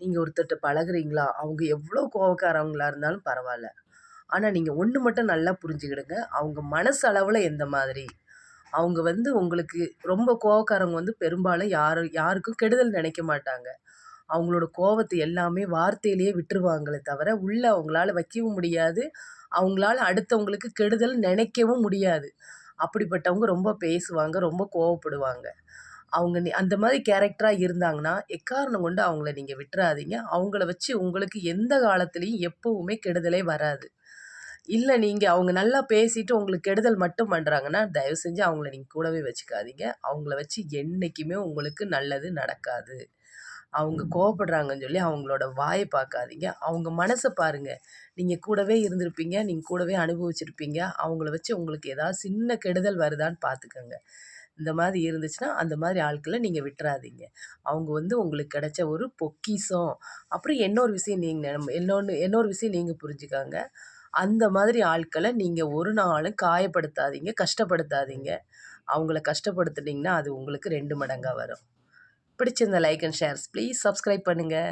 நீங்கள் ஒருத்தர்கிட்ட பழகுறீங்களா? அவங்க எவ்வளோ கோவக்காரவங்களாக இருந்தாலும் பரவாயில்ல ஆனால் நீங்கள் ஒன்று மட்டும் நல்லா புரிஞ்சுக்கிடுங்க. அவங்க மனசு அளவில் எந்த மாதிரி? அவங்க வந்து உங்களுக்கு ரொம்ப கோவக்காரவங்க வந்து பெரும்பாலும் யார் யாருக்கும் கெடுதல் நினைக்க மாட்டாங்க. அவங்களோட கோவத்தை எல்லாமே வார்த்தையிலேயே விட்டுருவாங்களே தவிர உள்ளே அவங்களால வைக்கவும் முடியாது. அவங்களால அடுத்தவங்களுக்கு கெடுதல் நினைக்கவும் முடியாது. அப்படிப்பட்டவங்க ரொம்ப பேசுவாங்க ரொம்ப கோவப்படுவாங்க. அவங்க நீ அந்த மாதிரி கேரக்டராக இருந்தாங்கன்னா எக்காரணம் கொண்டு அவங்கள நீங்கள் விட்டுறாதீங்க. அவங்கள வச்சு உங்களுக்கு எந்த காலத்துலேயும் எப்போவுமே கெடுதலே வராது. இல்லை நீங்கள் அவங்க நல்லா பேசிட்டு உங்களுக்கு கெடுதல் மட்டும் பண்ணுறாங்கன்னா தயவு செஞ்சு அவங்கள நீங்கள் கூடவே வச்சுக்காதீங்க. அவங்கள வச்சு என்றைக்குமே உங்களுக்கு நல்லது நடக்காது. அவங்க கோவப்படுறாங்கன்னு சொல்லி அவங்களோட வாயை பார்க்காதீங்க. அவங்க மனசை பாருங்கள் நீங்கள் கூடவே இருந்திருப்பீங்க. நீங்கள் கூடவே அனுபவிச்சிருப்பீங்க. அவங்கள வச்சு உங்களுக்கு ஏதாவது சின்ன கெடுதல் வருதான்னு பார்த்துக்கோங்க. இந்த மாதிரி இருந்துச்சுன்னா அந்த மாதிரி ஆட்களை நீங்கள் விட்டுறாதீங்க. அவங்க வந்து உங்களுக்கு கிடைச்ச ஒரு பொக்கிஷம். அப்புறம் இன்னொரு விஷயம் நீங்கள் இன்னொன்று இன்னொரு விஷயம் நீங்கள் புரிஞ்சுக்காங்க. அந்த மாதிரி ஆட்களை நீங்கள் ஒரு நாளும் காயப்படுத்தாதீங்க. கஷ்டப்படுத்தாதீங்க. அவங்கள கஷ்டப்படுத்துனீங்கன்னா அது உங்களுக்கு ரெண்டு மடங்காக வரும். பிடிச்சிருந்த like and shares please subscribe பண்ணுங்கள்